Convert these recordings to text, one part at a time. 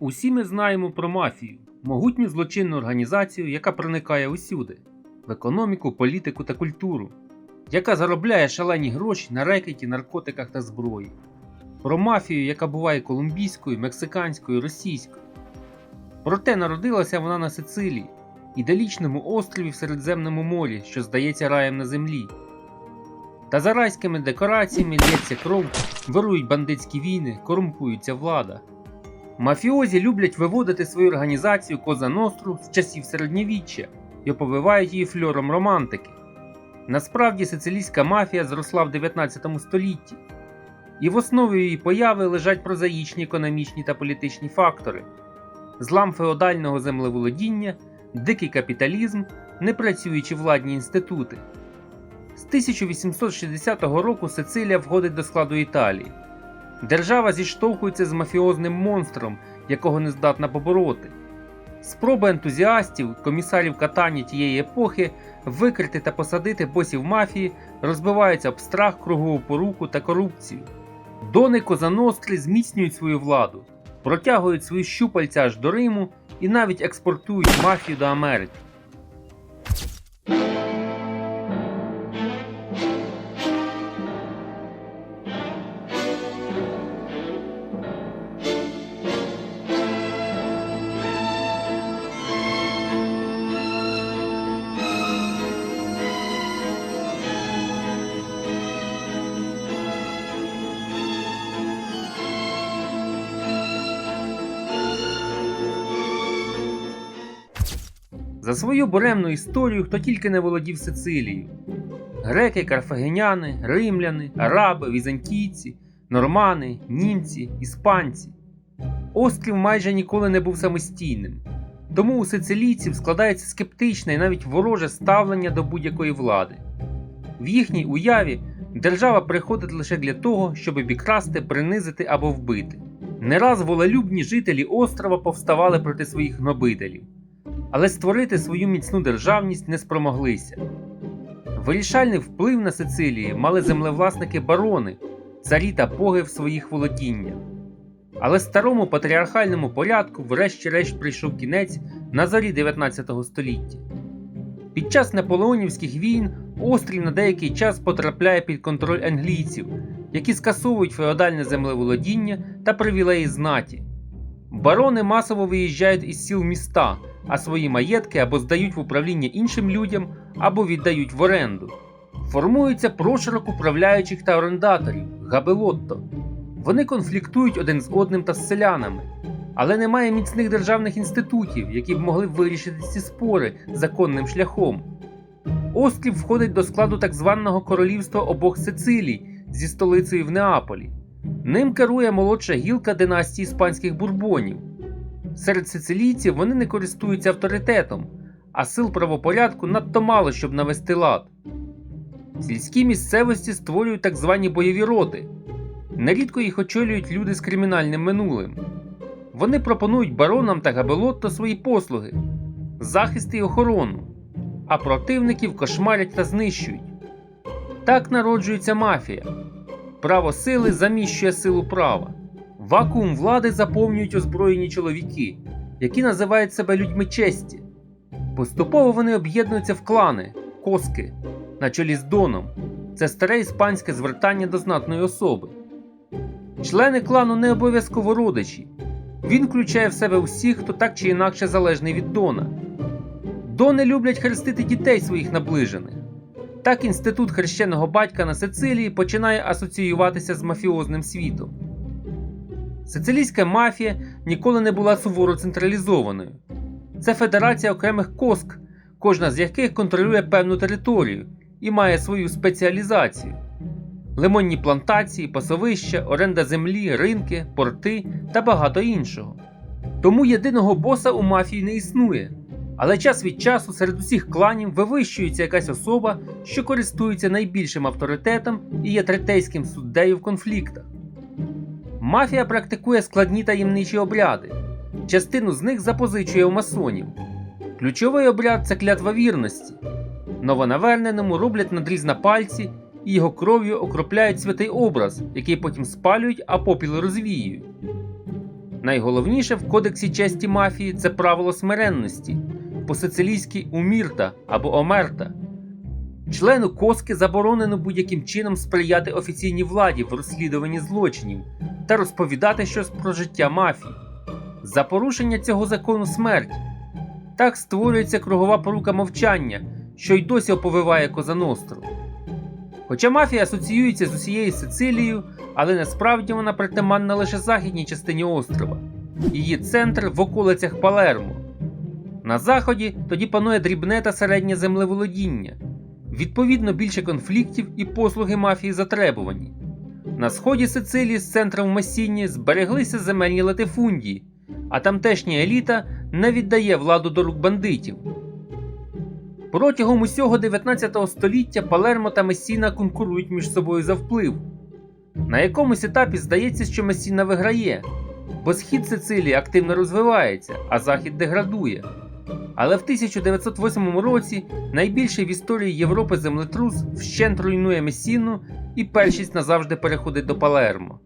Усі ми знаємо про мафію, могутню злочинну організацію, яка проникає усюди в економіку, політику та культуру, яка заробляє шалені гроші на рекеті, наркотиках та зброї. Про мафію, яка буває колумбійською, мексиканською, російською. Проте народилася вона на Сицилії, ідалічному острові в Середземному морі, що здається раєм на землі. Та за райськими декораціями лється кров, вирують бандитські війни, корумпується влада. Мафіозі люблять виводити свою організацію Коза Ностру з часів середньовіччя і оповивають її фльором романтики. Насправді сицилійська мафія зросла в 19 столітті, і в основі її появи лежать прозаїчні економічні та політичні фактори: злам феодального землеволодіння, дикий капіталізм, непрацюючі владні інститути. З 1860 року Сицилія входить до складу Італії. Держава зіштовхується з мафіозним монстром, якого не здатна побороти. Спроби ентузіастів, комісарів катані тієї епохи викрити та посадити босів мафії розбиваються об страх, кругову поруку та корупцію. Дони Козаностри зміцнюють свою владу, протягують свої щупальця аж до Риму і навіть експортують мафію до Америки. За свою буремну історію хто тільки не володів Сицилією. Греки, карфагеняни, римляни, араби, візантійці, нормани, німці, іспанці. Острів майже ніколи не був самостійним, тому у сицилійців складається скептичне і навіть вороже ставлення до будь-якої влади. В їхній уяві держава приходить лише для того, щоб обікрасти, принизити або вбити. Не раз волелюбні жителі острова повставали проти своїх гнобителів але створити свою міцну державність не спромоглися. Вирішальний вплив на Сицилії мали землевласники барони, царі та боги в своїх володіннях. Але старому патріархальному порядку врешті-решт прийшов кінець на зорі 19 століття. Під час наполеонівських війн острів на деякий час потрапляє під контроль англійців, які скасовують феодальне землеволодіння та привілеї знаті. Барони масово виїжджають із сіл міста, а свої маєтки або здають в управління іншим людям, або віддають в оренду. Формується проширок управляючих та орендаторів габелотто. Вони конфліктують один з одним та з селянами, але немає міцних державних інститутів, які б могли вирішити ці спори законним шляхом. Острів входить до складу так званого королівства обох Сицилій зі столицею в Неаполі. Ним керує молодша гілка династії іспанських бурбонів. Серед сицилійців вони не користуються авторитетом, а сил правопорядку надто мало, щоб навести лад. Сільські місцевості створюють так звані бойові роти. Нерідко їх очолюють люди з кримінальним минулим. Вони пропонують баронам та габелотто свої послуги, захист і охорону, а противників кошмарять та знищують. Так народжується мафія. Право сили заміщує силу права. Вакуум влади заповнюють озброєні чоловіки, які називають себе людьми честі. Поступово вони об'єднуються в клани, коски, на чолі з Доном. Це старе іспанське звертання до знатної особи. Члени клану не обов'язково родичі. Він включає в себе усіх, хто так чи інакше залежний від Дона. Дони люблять хрестити дітей своїх наближених. Так інститут хрещеного батька на Сицилії починає асоціюватися з мафіозним світом. Сицилійська мафія ніколи не була суворо централізованою. Це федерація окремих коск, кожна з яких контролює певну територію і має свою спеціалізацію: лимонні плантації, пасовища, оренда землі, ринки, порти та багато іншого. Тому єдиного боса у мафії не існує. Але час від часу серед усіх кланів вивищується якась особа, що користується найбільшим авторитетом і є третейським суддею в конфліктах. Мафія практикує складні таємничі обряди. Частину з них запозичує у масонів. Ключовий обряд це клятва вірності. Новонаверненому роблять надріз на пальці і його кров'ю окропляють святий образ, який потім спалюють, а попіл розвіюють. Найголовніше в кодексі честі мафії це правило смиренності, по-сицилійськи умірта або омерта. Члену коски заборонено будь-яким чином сприяти офіційній владі в розслідуванні злочинів та розповідати щось про життя мафії. За порушення цього закону смерть. Так створюється кругова порука мовчання, що й досі оповиває Козаностру. Хоча мафія асоціюється з усією Сицилією, але насправді вона притаманна лише західній частині острова, її центр в околицях Палермо. На заході тоді панує дрібне та середнє землеволодіння, відповідно більше конфліктів і послуги мафії затребувані. На сході Сицилії з центром Месіні збереглися земельні латифундії, а тамтешня еліта не віддає владу до рук бандитів. Протягом усього 19 століття Палермо та Месіна конкурують між собою за вплив. На якомусь етапі здається, що Месіна виграє, бо схід Сицилії активно розвивається, а захід деградує. Але в 1908 році найбільший в історії Європи землетрус вщент руйнує Месіну і першість назавжди переходить до Палермо.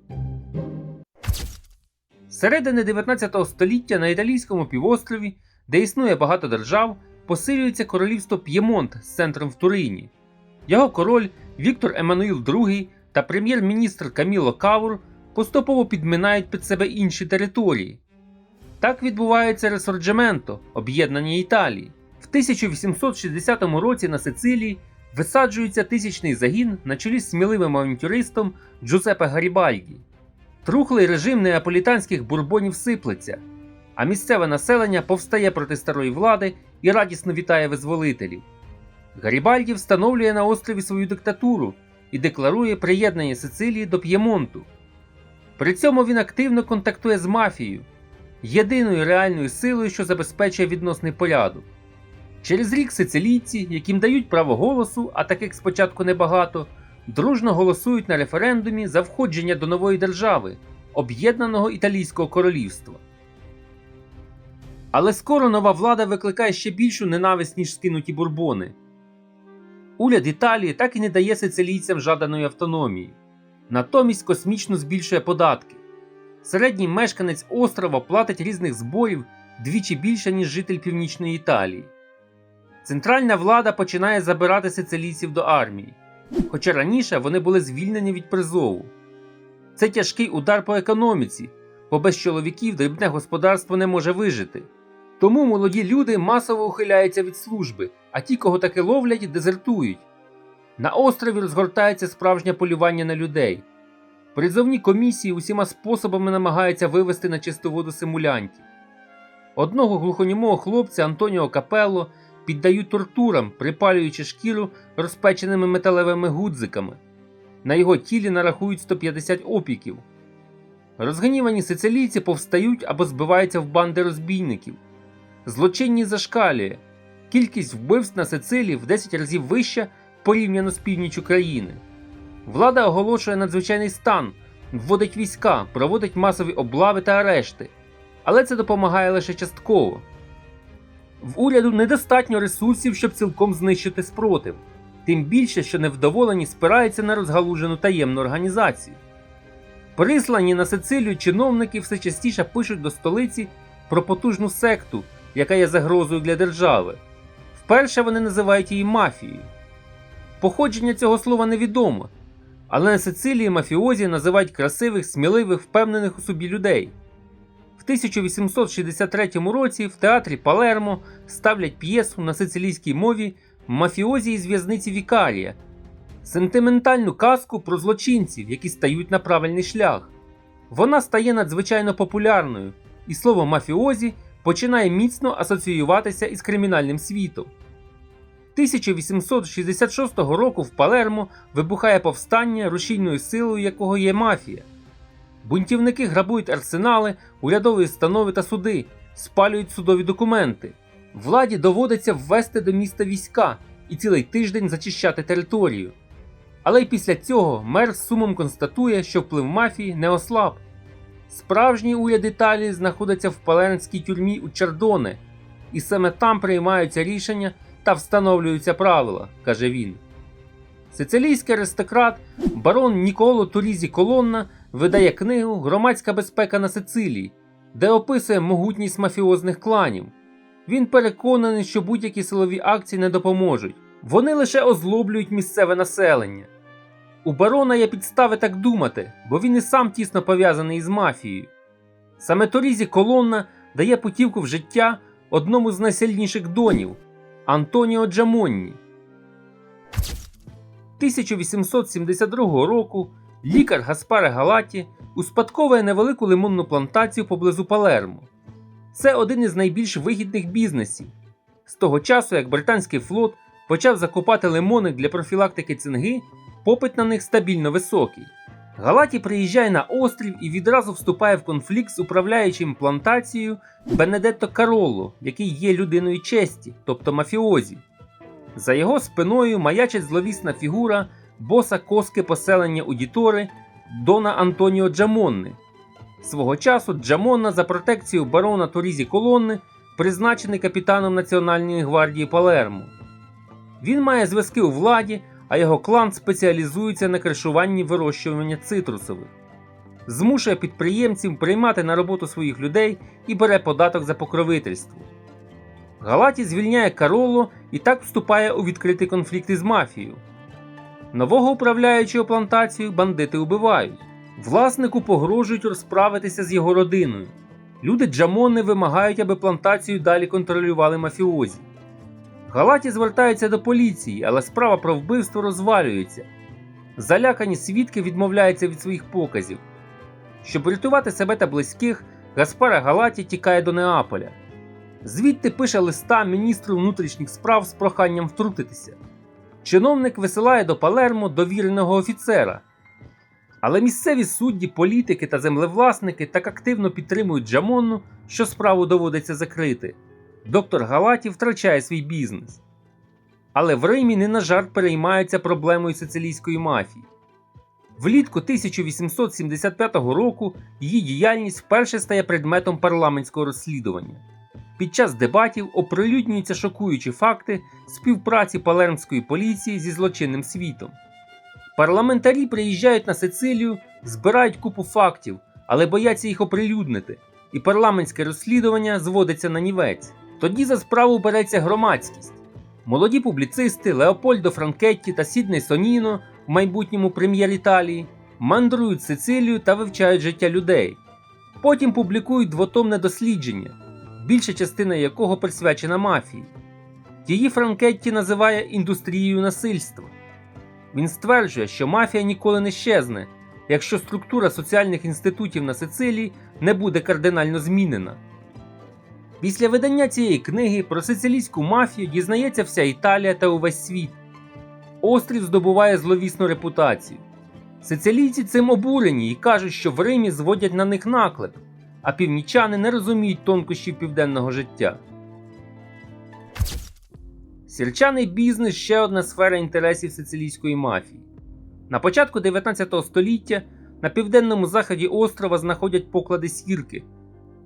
З середини 19 століття на італійському півострові, де існує багато держав, посилюється королівство П'ємонт з центром в Турині. Його король Віктор Еммануїл II та прем'єр-міністр Каміло Кавур поступово підминають під себе інші території. Так відбувається ресорджементо, об'єднання Італії. В 1860 році на Сицилії висаджується тисячний загін на чолі з сміливим авантюристом Джузепе Гарібальді. Трухлий режим неаполітанських бурбонів сиплеться, а місцеве населення повстає проти старої влади і радісно вітає визволителів. Гарібальді встановлює на острові свою диктатуру і декларує приєднання Сицилії до П'ємонту. При цьому він активно контактує з мафією, єдиною реальною силою, що забезпечує відносний порядок. Через рік сицилійці, яким дають право голосу, а таких спочатку небагато, дружно голосують на референдумі за входження до нової держави, об'єднаного італійського королівства. Але скоро нова влада викликає ще більшу ненависть, ніж скинуті бурбони. Уряд Італії так і не дає сицилійцям жаданої автономії, натомість космічно збільшує податки. Середній мешканець острова платить різних зборів двічі більше, ніж житель північної Італії. Центральна влада починає забирати сицилійців до армії, хоча раніше вони були звільнені від призову. Це тяжкий удар по економіці, бо без чоловіків дрібне господарство не може вижити. Тому молоді люди масово ухиляються від служби, а ті, кого таки ловлять, дезертують. На острові розгортається справжнє полювання на людей. Призовні комісії усіма способами намагаються вивести на чисту воду симулянтів. Одного глухонімого хлопця Антоніо Капелло піддають тортурам, припалюючи шкіру розпеченими металевими гудзиками. На його тілі нарахують 150 опіків. Розгнівані сицилійці повстають або збиваються в банди розбійників. Злочинність зашкалює. Кількість вбивств на Сицилії в 10 разів вища порівняно з північю країни. Влада оголошує надзвичайний стан, вводить війська, проводить масові облави та арешти. Але це допомагає лише частково. В уряду недостатньо ресурсів, щоб цілком знищити спротив, тим більше, що невдоволені спираються на розгалужену таємну організацію. Прислані на Сицилію чиновники все частіше пишуть до столиці про потужну секту, яка є загрозою для держави. Вперше вони називають її мафією. Походження цього слова невідомо, але на Сицилії мафіозі називають красивих, сміливих, впевнених у собі людей. В 1863 році в театрі Палермо ставлять п'єсу на сицилійській мові Мафіозі із в'язниці Вікарія, сентиментальну казку про злочинців, які стають на правильний шлях. Вона стає надзвичайно популярною, і слово мафіозі починає міцно асоціюватися із кримінальним світом. 1866 року в Палермо вибухає повстання, рушійною силою якого є мафія. Бунтівники грабують арсенали, урядові установи та суди, спалюють судові документи. Владі доводиться ввести до міста війська і цілий тиждень зачищати територію. Але й після цього мер з сумом констатує, що вплив мафії не ослаб. Справжній уряд Італії знаходиться в палернській тюрмі у Чардоне, і саме там приймаються рішення та встановлюються правила, каже він. Сицилійський аристократ барон Ніколо Турізі Колонна видає книгу Громадська безпека на Сицилії, де описує могутність мафіозних кланів. Він переконаний, що будь-які силові акції не допоможуть. Вони лише озлоблюють місцеве населення. У барона є підстави так думати, бо він і сам тісно пов'язаний із мафією. Саме Торізі Колонна дає путівку в життя одному з найсильніших донів Антоніо Джамонні. 1872 року лікар Гаспаре Галаті успадковує невелику лимонну плантацію поблизу Палермо. Це один із найбільш вигідних бізнесів. З того часу, як британський флот почав закупати лимони для профілактики цинги, попит на них стабільно високий. Галаті приїжджає на острів і відразу вступає в конфлікт з управляючим плантацією Бенедетто Каролло, який є людиною честі, тобто мафіозі. За його спиною маячить зловісна фігура боса коски поселення Удітори Дона Антоніо Джамонни. Свого часу Джамонна за протекцією барона Торізі Колонни призначений капітаном Національної гвардії Палермо. Він має зв'язки у владі, а його клан спеціалізується на кришуванні вирощування цитрусових. Змушує підприємців приймати на роботу своїх людей і бере податок за покровительство. Галаті звільняє Кароло і так вступає у відкритий конфлікт із мафією. Нового управляючого плантацією бандити убивають. Власнику погрожують розправитися з його родиною. Люди Джамони вимагають, аби плантацію далі контролювали мафіозі. Галаті звертаються до поліції, але справа про вбивство розвалюється. Залякані свідки відмовляються від своїх показів. Щоб врятувати себе та близьких, Гаспара Галаті тікає до Неаполя. Звідти пише листа міністру внутрішніх справ з проханням втрутитися. Чиновник висилає до Палермо довіреного офіцера. Але місцеві судді, політики та землевласники так активно підтримують Джамонну, що справу доводиться закрити. Доктор Галаті втрачає свій бізнес. Але в Римі не на жарт переймаються проблемою сицилійської мафії. Влітку 1875 року її діяльність вперше стає предметом парламентського розслідування. Під час дебатів оприлюднюються шокуючі факти співпраці палермської поліції зі злочинним світом. Парламентарі приїжджають на Сицилію, збирають купу фактів, але бояться їх оприлюднити, і парламентське розслідування зводиться на нівець. Тоді за справу береться громадськість. Молоді публіцисти Леопольдо Франкетті та Сідней Соніно, в майбутньому прем'єр Італії, мандрують Сицилію та вивчають життя людей. Потім публікують двотомне дослідження, більша частина якого присвячена мафії. Її Франкетті називає індустрією насильства. Він стверджує, що мафія ніколи не щезне, якщо структура соціальних інститутів на Сицилії не буде кардинально змінена. Після видання цієї книги про сицилійську мафію дізнається вся Італія та увесь світ. Острів здобуває зловісну репутацію. Сицилійці цим обурені і кажуть, що в Римі зводять на них наклеп, а північани не розуміють тонкощів південного життя. Сірчаний бізнес ще одна сфера інтересів сицилійської мафії. На початку 19 століття на південному заході острова знаходять поклади сірки.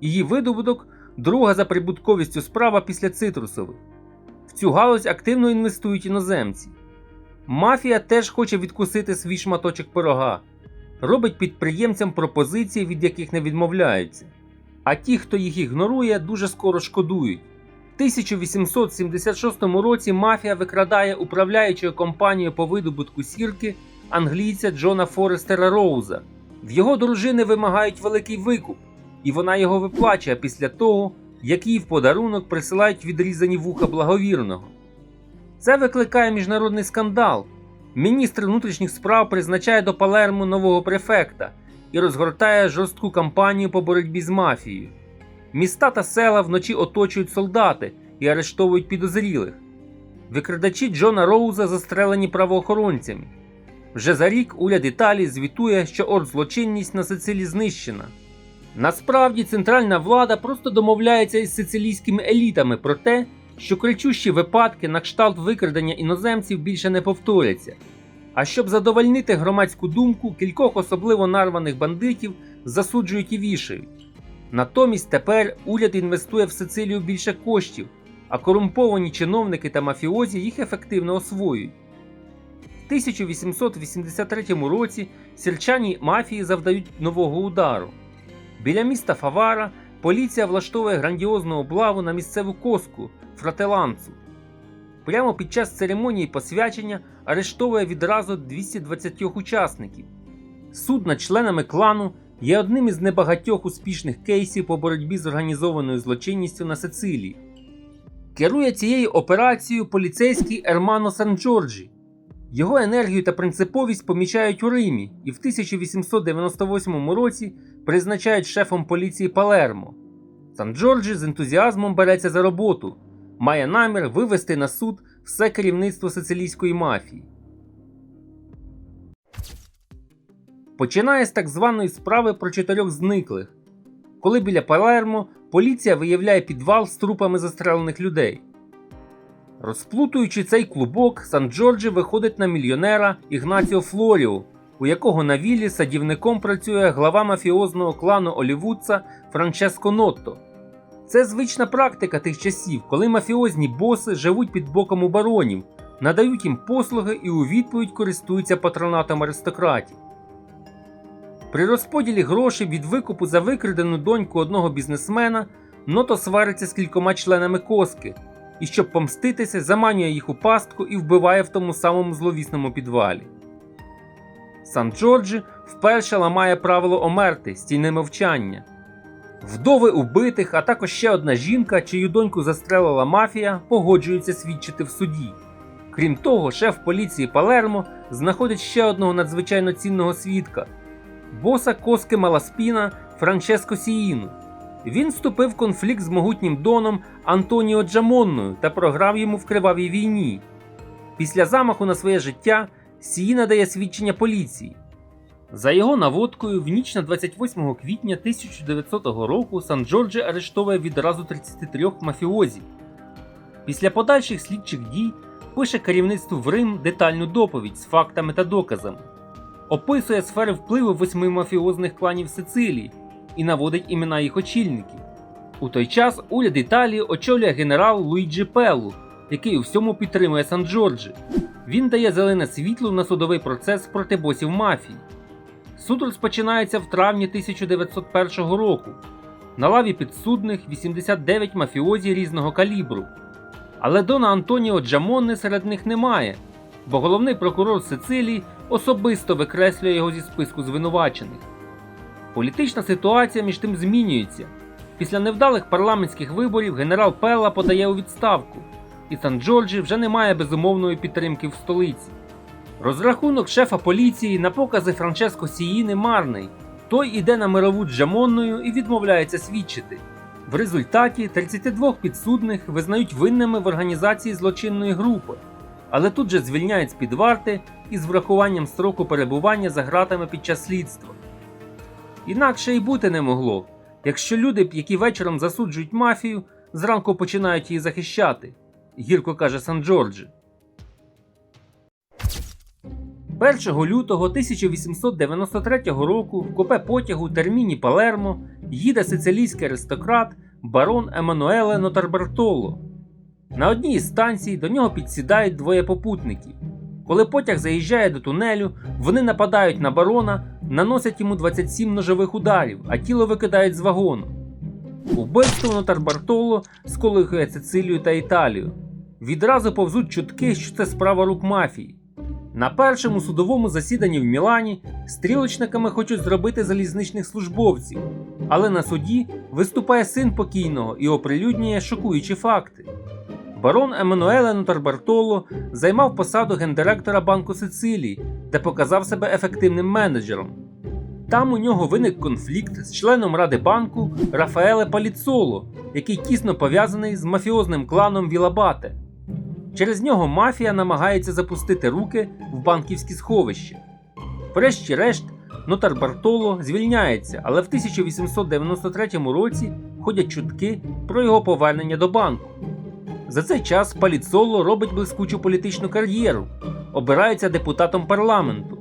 Її видобуток друга за прибутковістю справа після цитрусових. В цю галузь активно інвестують іноземці. Мафія теж хоче відкусити свій шматочок пирога, робить підприємцям пропозиції, від яких не відмовляються. А ті, хто їх ігнорує, дуже скоро шкодують. В 1876 році мафія викрадає управляючого компанію по видобутку сірки англійця Джона Форестера Роуза. В його дружини вимагають великий викуп, і вона його виплачує після того, як їй в подарунок присилають відрізані вуха благовірного. Це викликає міжнародний скандал. Міністр внутрішніх справ призначає до Палермо нового префекта і розгортає жорстку кампанію по боротьбі з мафією. Міста та села вночі оточують солдати і арештовують підозрілих. Викрадачі Джона Роуза застрелені правоохоронцями. Вже за рік уряд Італії звітує, що оргзлочинність на Сицилії знищена. Насправді центральна влада просто домовляється із сицилійськими елітами про те, що кричущі випадки на кшталт викрадення іноземців більше не повторяться. А щоб задовольнити громадську думку, кількох особливо нарваних бандитів засуджують і вішають. Натомість тепер уряд інвестує в Сицилію більше коштів, а корумповані чиновники та мафіозі їх ефективно освоюють. В 1883 році сільчані мафії завдають нового удару. Біля міста Фавара поліція влаштовує грандіозну облаву на місцеву коску Фрателанцу. Прямо під час церемонії посвячення арештовує відразу 220 учасників. Суд над членами клану є одним із небагатьох успішних кейсів по боротьбі з організованою злочинністю на Сицилії. Керує цією операцією поліцейський Ермано Сан-Джорджі. Його енергію та принциповість помічають у Римі і в 1898 році призначають шефом поліції Палермо. Сан-Джорджі з ентузіазмом береться за роботу, має намір вивести на суд все керівництво сицилійської мафії. Починає з так званої справи про чотирьох зниклих, коли біля Палермо поліція виявляє підвал з трупами застрелених людей. Розплутуючи цей клубок, Сан-Джорджі виходить на мільйонера Ігнаціо Флоріо, у якого на віллі садівником працює глава мафіозного клану Олівудца Франческо Нотто. Це звична практика тих часів, коли мафіозні боси живуть під боком у баронів, надають їм послуги і у відповідь користуються патронатом аристократів. При розподілі грошей від викупу за викрадену доньку одного бізнесмена Ното свариться з кількома членами коски і, щоб помститися, заманює їх у пастку і вбиває в тому самому зловісному підвалі. Сан Джорджі вперше ламає правило омерти стійне мовчання. Вдови убитих, а також ще одна жінка, чию доньку застрелила мафія, погоджуються свідчити в суді. Крім того, шеф поліції Палермо знаходить ще одного надзвичайно цінного свідка боса коски Маласпіна Франческо Сіїну. Він вступив в конфлікт з могутнім доном Антоніо Джамонною та програв йому в кривавій війні. Після замаху на своє життя Сіїна дає свідчення поліції. За його наводкою, в ніч на 28 квітня 1900 року Сан Джорджі арештовує відразу 33 мафіозів. Після подальших слідчих дій пише керівництву в Рим детальну доповідь з фактами та доказами, описує сфери впливу восьми мафіозних кланів Сицилії і наводить імена їх очільників. У той час уряд Італії очолює генерал Луїджі Пеллу, який у всьому підтримує Сан Джорджі. Він дає зелене світло на судовий процес проти босів мафії. Суд розпочинається в травні 1901 року. На лаві підсудних 89 мафіозі різного калібру. Але Дона Антоніо Джамонне серед них немає, бо головний прокурор Сицилії особисто викреслює його зі списку звинувачених. Політична ситуація між тим змінюється. Після невдалих парламентських виборів генерал Пелла подає у відставку, і Сан Джорджі вже не має безумовної підтримки в столиці. Розрахунок шефа поліції на покази Франческо Сіїни марний. Той іде на мирову Джамонною і відмовляється свідчити. В результаті 32 підсудних визнають винними в організації злочинної групи, але тут же звільняють з-під варти із врахуванням строку перебування за ґратами під час слідства. Інакше й бути не могло, якщо люди, які вечором засуджують мафію, зранку починають її захищати, гірко каже Сан Джорджі. 1 лютого 1893 року в купе потягу терміні Палермо їде сицилійський аристократ барон Еммануеле Нотарбартоло. На одній із станцій до нього підсідають двоє попутників. Коли потяг заїжджає до тунелю, вони нападають на барона, наносять йому 27 ножових ударів, а тіло викидають з вагону. Убивство Нотарбартоло сколихує Сицилію та Італію. Відразу повзуть чутки, що це справа рук мафії. На першому судовому засіданні в Мілані стрілочниками хочуть зробити залізничних службовців, але на суді виступає син покійного і оприлюднює шокуючі факти. Барон Еммануеле Нотарбартоло займав посаду гендиректора Банку Сицилії, де показав себе ефективним менеджером. Там у нього виник конфлікт з членом ради банку Рафаеле Паліцоло, який тісно пов'язаний з мафіозним кланом Вілабате. Через нього мафія намагається запустити руки в банківські сховища. Врешті-решт, нотар Бартоло звільняється, але в 1893 році ходять чутки про його повернення до банку. За цей час Паліцоло робить блискучу політичну кар'єру, обирається депутатом парламенту,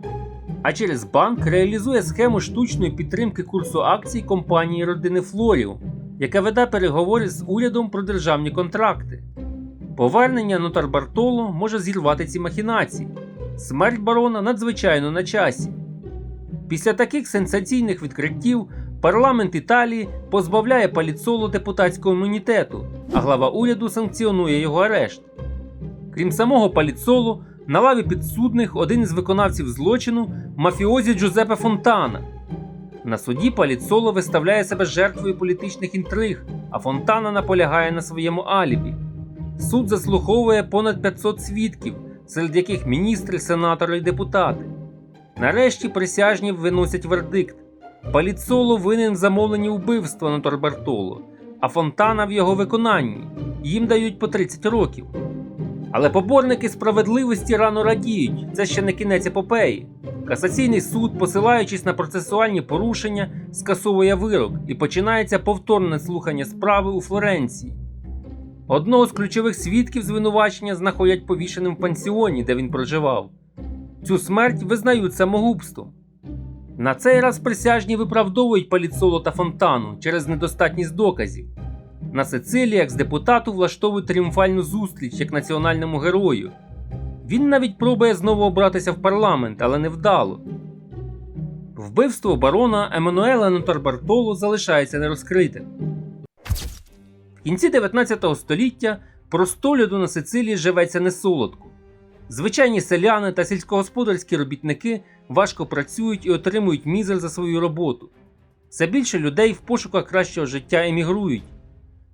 а через банк реалізує схему штучної підтримки курсу акцій компанії родини Флоріо, яка веде переговори з урядом про державні контракти. Повернення нотар Бартоло може зірвати ці махінації. Смерть барона надзвичайно на часі. Після таких сенсаційних відкриттів Парламент Італії позбавляє Паліцоло депутатського імунітету, а глава уряду санкціонує його арешт. Крім самого Паліцоло, на лаві підсудних один із виконавців злочину мафіозі Джузепе Фонтана. На суді Паліцоло виставляє себе жертвою політичних інтриг, а Фонтана наполягає на своєму алібі. Суд заслуховує понад 500 свідків, серед яких міністри, сенатори і депутати. Нарешті присяжні виносять вердикт. Паліцоло винен в замовленні вбивства на Торбертоло, а Фонтана в його виконанні. Їм дають по 30 років. Але поборники справедливості рано радіють, це ще не кінець епопеї. Касаційний суд, посилаючись на процесуальні порушення, скасовує вирок і починається повторне слухання справи у Флоренції. Одного з ключових свідків звинувачення знаходять повішеним в пансіоні, де він проживав. Цю смерть визнають самогубством. На цей раз присяжні виправдовують Паліцоло та Фонтану через недостатність доказів. На Сицилії екс-депутату влаштовують тріумфальну зустріч як національному герою. Він навіть пробує знову обратися в парламент, але невдало. Вбивство барона Еммануела Нотарбартоло залишається нерозкритим. В кінці 19 століття простолюду на Сицилії живеться несолодко. Звичайні селяни та сільськогосподарські робітники важко працюють і отримують мізер за свою роботу. Все більше людей в пошуках кращого життя емігрують.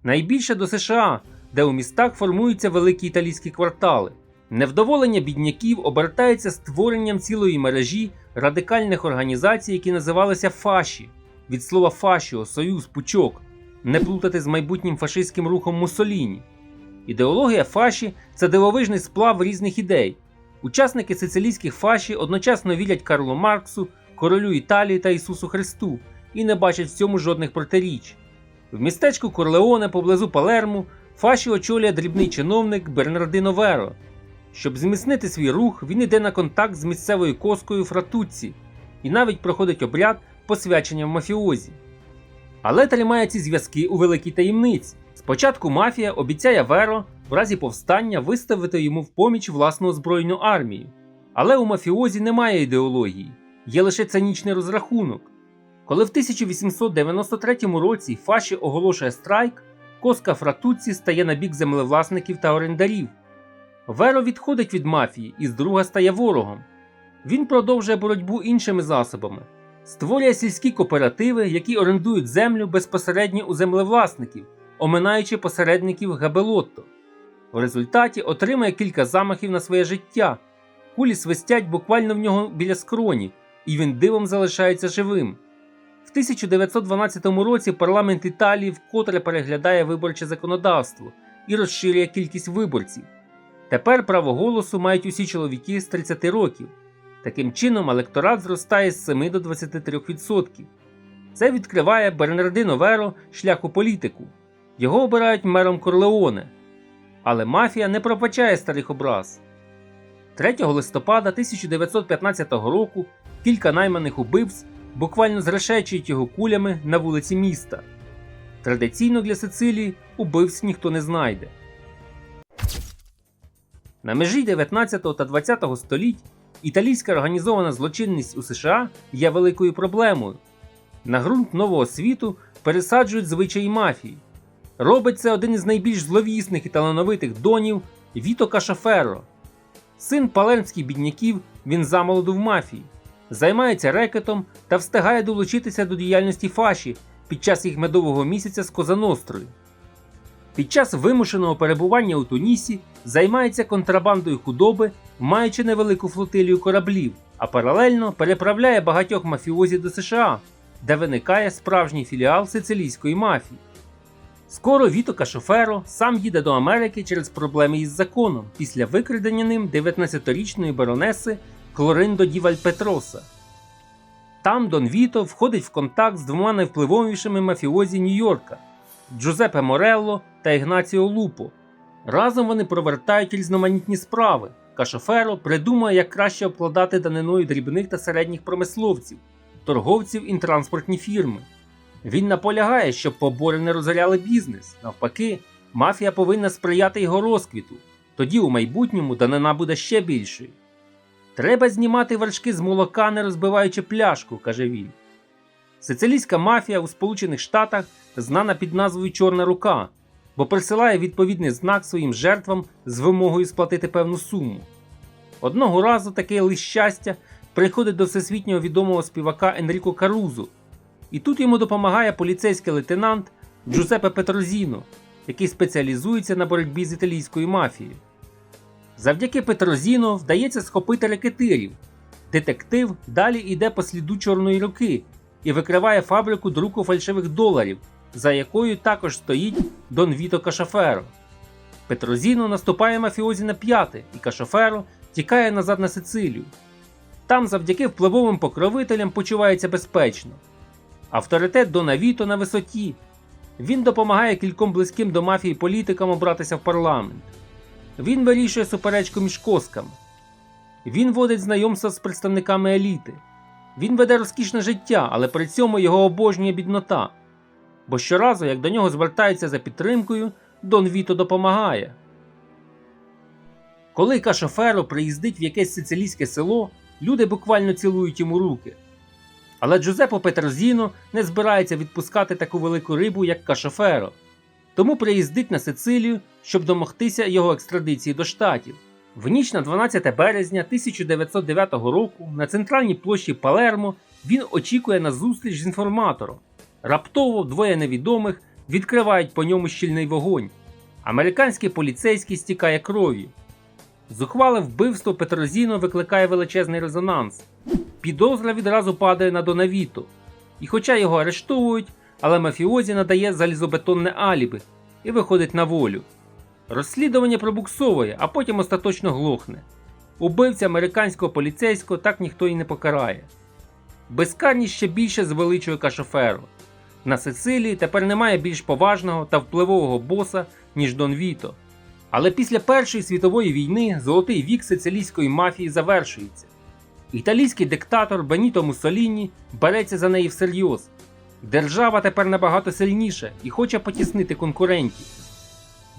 Найбільше до США, де у містах формуються великі італійські квартали. Невдоволення бідняків обертається створенням цілої мережі радикальних організацій, які називалися фаші від слова фашіо, союз, пучок, не плутати з майбутнім фашистським рухом Муссоліні. Ідеологія фаші це дивовижний сплав різних ідей. Учасники сицилійських фаші одночасно вірять Карлу Марксу, королю Італії та Ісусу Христу і не бачать в цьому жодних протиріч. В містечку Корлеоне поблизу Палерму фаші очолює дрібний чиновник Бернардино Веро. Щоб зміцнити свій рух, він йде на контакт з місцевою коскою Фратуцці і навіть проходить обряд посвячення в мафіозі. Але тримає ці зв'язки у великій таємниці. Спочатку мафія обіцяє Веро в разі повстання виставити йому в поміч власну озброєну армію. Але у мафіозі немає ідеології, є лише цинічний розрахунок. Коли в 1893 році Фаші оголошує страйк, коска Фратуцці стає на бік землевласників та орендарів. Веро відходить від мафії і з друга стає ворогом. Він продовжує боротьбу іншими засобами, створює сільські кооперативи, які орендують землю безпосередньо у землевласників, оминаючи посередників Габелотто. В результаті отримує кілька замахів на своє життя. Кулі свистять буквально в нього біля скроні, і він дивом залишається живим. В 1912 році парламент Італії вкотре переглядає виборче законодавство і розширює кількість виборців. Тепер право голосу мають усі чоловіки з 30 років. Таким чином, електорат зростає з 7 до 23%. Це відкриває Бернардино Веро шлях у політику. Його обирають мером Корлеоне. Але мафія не пропачає старих образ. 3 листопада 1915 року кілька найманих убивць буквально зрешечують його кулями на вулиці міста. Традиційно для Сицилії убивць ніхто не знайде. На межі 19 та 20 століть італійська організована злочинність у США є великою проблемою. На ґрунт нового світу пересаджують звичаї мафії. Робить це один із найбільш зловісних і талановитих донів Віто Кашаферро. Син палермських бідняків, він замолоду в мафії, займається рекетом та встигає долучитися до діяльності фаші під час їх медового місяця з Козанострою. Під час вимушеного перебування у Тунісі займається контрабандою худоби, маючи невелику флотилію кораблів, а паралельно переправляє багатьох мафіозі до США, де виникає справжній філіал сицилійської мафії. Скоро Віто Кашоферо сам їде до Америки через проблеми із законом після викрадення ним 19-річної баронеси Клориндо Ді Вальпетроса. Там Дон Віто входить в контакт з двома найвпливовішими мафіозі Нью-Йорка Джузепе Морелло та Ігнаціо Лупо. Разом вони провертають різноманітні справи. Кашоферо придумує, як краще обкладати даниною дрібних та середніх промисловців, торговців і транспортні фірми. Він наполягає, щоб побори не розоряли бізнес. Навпаки, мафія повинна сприяти його розквіту. Тоді у майбутньому данина буде ще більшою. Треба знімати вершки з молока, не розбиваючи пляшку, каже він. Сицилійська мафія у Сполучених Штатах знана під назвою Чорна рука, бо присилає відповідний знак своїм жертвам з вимогою сплатити певну суму. Одного разу таке лист щастя приходить до всесвітнього відомого співака Енріко Карузу, і тут йому допомагає поліцейський лейтенант Джузеппе Петрозіно, який спеціалізується на боротьбі з італійською мафією. Завдяки Петрозіно вдається схопити рекетирів. Детектив далі йде по сліду чорної руки і викриває фабрику друку фальшивих доларів, за якою також стоїть Дон Віто Кашаферо. Петрозіно наступає мафіозі на п'яти, і Кашаферо тікає назад на Сицилію. Там завдяки впливовим покровителям почувається безпечно. Авторитет Дона Віто на висоті. Він допомагає кільком близьким до мафії політикам обратися в парламент. Він вирішує суперечку між косками. Він водить знайомства з представниками еліти. Він веде розкішне життя, але при цьому його обожнює біднота. Бо щоразу, як до нього звертаються за підтримкою, Дон Віто допомагає. Коли Кашоферо приїздить в якесь сицилійське село, люди буквально цілують йому руки. Але Джузеппо Петрозіно не збирається відпускати таку велику рибу, як Кашоферо, тому приїздить на Сицилію, щоб домогтися його екстрадиції до штатів. В ніч на 12 березня 1909 року на центральній площі Палермо він очікує на зустріч з інформатором. Раптово двоє невідомих відкривають по ньому щільний вогонь. Американський поліцейський стікає кров'ю. Зухвале вбивство Петрозіно викликає величезний резонанс. Підозра відразу падає на Донавіто. І хоча його арештовують, але мафіозі надає залізобетонне алібі і виходить на волю. Розслідування пробуксовує, а потім остаточно глохне. Убивця американського поліцейського так ніхто і не покарає. Безкарність ще більше звеличує Кашоферо. На Сицилії тепер немає більш поважного та впливового боса, ніж Дон Віто. Але після Першої світової війни золотий вік сицилійської мафії завершується. Італійський диктатор Беніто Муссоліні береться за неї всерйоз. Держава тепер набагато сильніша і хоче потіснити конкурентів.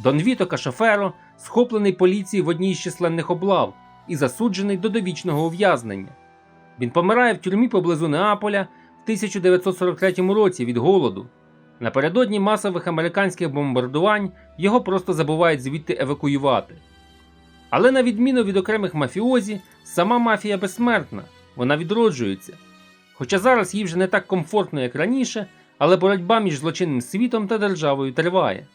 Дон Віто Кашоферо схоплений поліцією в одній з численних облав і засуджений до довічного ув'язнення. Він помирає в тюрмі поблизу Неаполя в 1943 році від голоду. Напередодні масових американських бомбардувань його просто забувають звідти евакуювати. Але на відміну від окремих мафіозі, сама мафія безсмертна, вона відроджується. Хоча зараз їй вже не так комфортно, як раніше, але боротьба між злочинним світом та державою триває.